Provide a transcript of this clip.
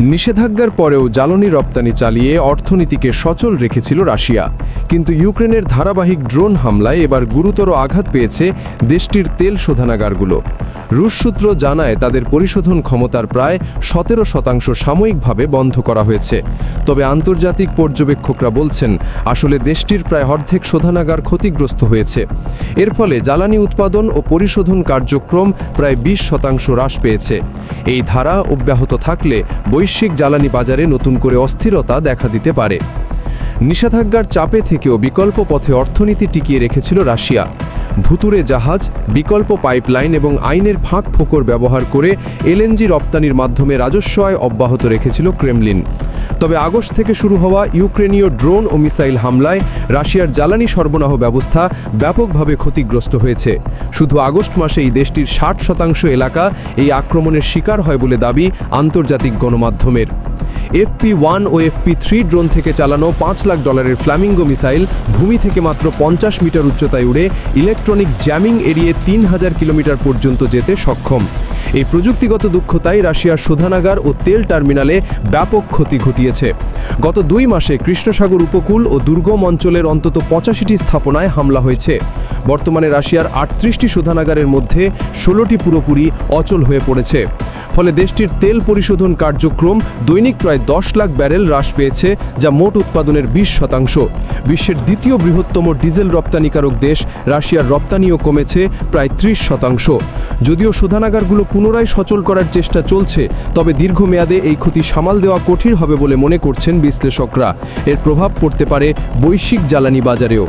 নিষেধাজ্ঞার পরেও জ্বালানি রপ্তানি চালিয়ে অর্থনীতিকে সচল রেখেছিল রাশিয়া। কিন্তু ইউক্রেনের ধারাবাহিক ড্রোন হামলায় এবার গুরুতর আঘাত পেয়েছে দেশটির তেল শোধনাগারগুলো। রুশ সূত্র জানায়, তাদের পরিশোধন ক্ষমতার প্রায় সতেরো শতাংশ সাময়িকভাবে বন্ধ করা হয়েছে। তবে আন্তর্জাতিক পর্যবেক্ষকরা বলছেন, আসলে দেশটির প্রায় অর্ধেক শোধনাগার ক্ষতিগ্রস্ত হয়েছে। এর ফলে জ্বালানি উৎপাদন ও পরিশোধন কার্যক্রম প্রায় বিশ শতাংশ হ্রাস পেয়েছে। এই ধারা অব্যাহত থাকলে বৈশ্বিক জ্বালানি বাজারে নতুন করে অস্থিরতা দেখা দিতে পারে। নিষেধাজ্ঞার চাপে থেকেও বিকল্প পথে অর্থনীতি টিকিয়ে রেখেছিল রাশিয়া। ভুতুরে জাহাজ, বিকল্প পাইপলাইন এবং আইনের ফাঁক ফোকর ব্যবহার করে এলএনজি রপ্তানির মাধ্যমে রাজস্ব আয় অব্যাহত রেখেছিল ক্রেমলিন। তবে আগস্ট থেকে শুরু হওয়া ইউক্রেনীয় ড্রোন ও মিসাইল হামলায় রাশিয়ার জ্বালানি সরবরাহ ব্যবস্থা ব্যাপকভাবে ক্ষতিগ্রস্ত হয়েছে। শুধু আগস্ট মাসে এই দেশটির ষাট শতাংশ এলাকা এই আক্রমণের শিকার হয় বলে দাবি আন্তর্জাতিক গণমাধ্যমের। এফপি ওয়ান ও এফপি থ্রি ড্রোন থেকে চালানো পাঁচ লাখ ডলারের ফ্ল্যামিঙ্গো মিসাইল ভূমি থেকে মাত্র পঞ্চাশ মিটার উচ্চতায় উড়ে ইলেকট্রনিক জ্যামিং এড়িয়ে তিন হাজার কিলোমিটার পর্যন্ত যেতে সক্ষম। এই প্রযুক্তিগত দক্ষতাই রাশিয়ার শোধানাগার ও তেল টার্মিনালে ব্যাপক ক্ষতি ঘটিয়েছে। গত দুই মাসে কৃষ্ণসাগর উপকূল ও দুর্গম অঞ্চলের অন্তত পঁচাশিটি স্থাপনায় হামলা হয়েছে। বর্তমানে রাশিয়ার আটত্রিশটি শোধানাগারের মধ্যে ষোলোটি পুরোপুরি অচল হয়ে পড়েছে। ফলে দেশটির তেল পরিশোধন কার্যক্রম দৈনিক প্রায় দশ লাখ ব্যারেল হ্রাস পেয়েছে, যা মোট উৎপাদনের বিশ শতাংশ। বিশ্বের দ্বিতীয় বৃহত্তম ডিজেল রপ্তানিকারক দেশ, রাশিয়ার রপ্তানিও কমেছে প্রায় ত্রিশ শতাংশ। যদিও শোধানাগারগুলো পুনরায় সচল করার চেষ্টা চলছে, তবে দীর্ঘমেয়াদে এই ক্ষতি সামাল দেওয়া কঠিন হবে বলে মনে করছেন বিশ্লেষকরা। এর প্রভাব পড়তে পারে বৈশ্বিক জ্বালানি বাজারেও।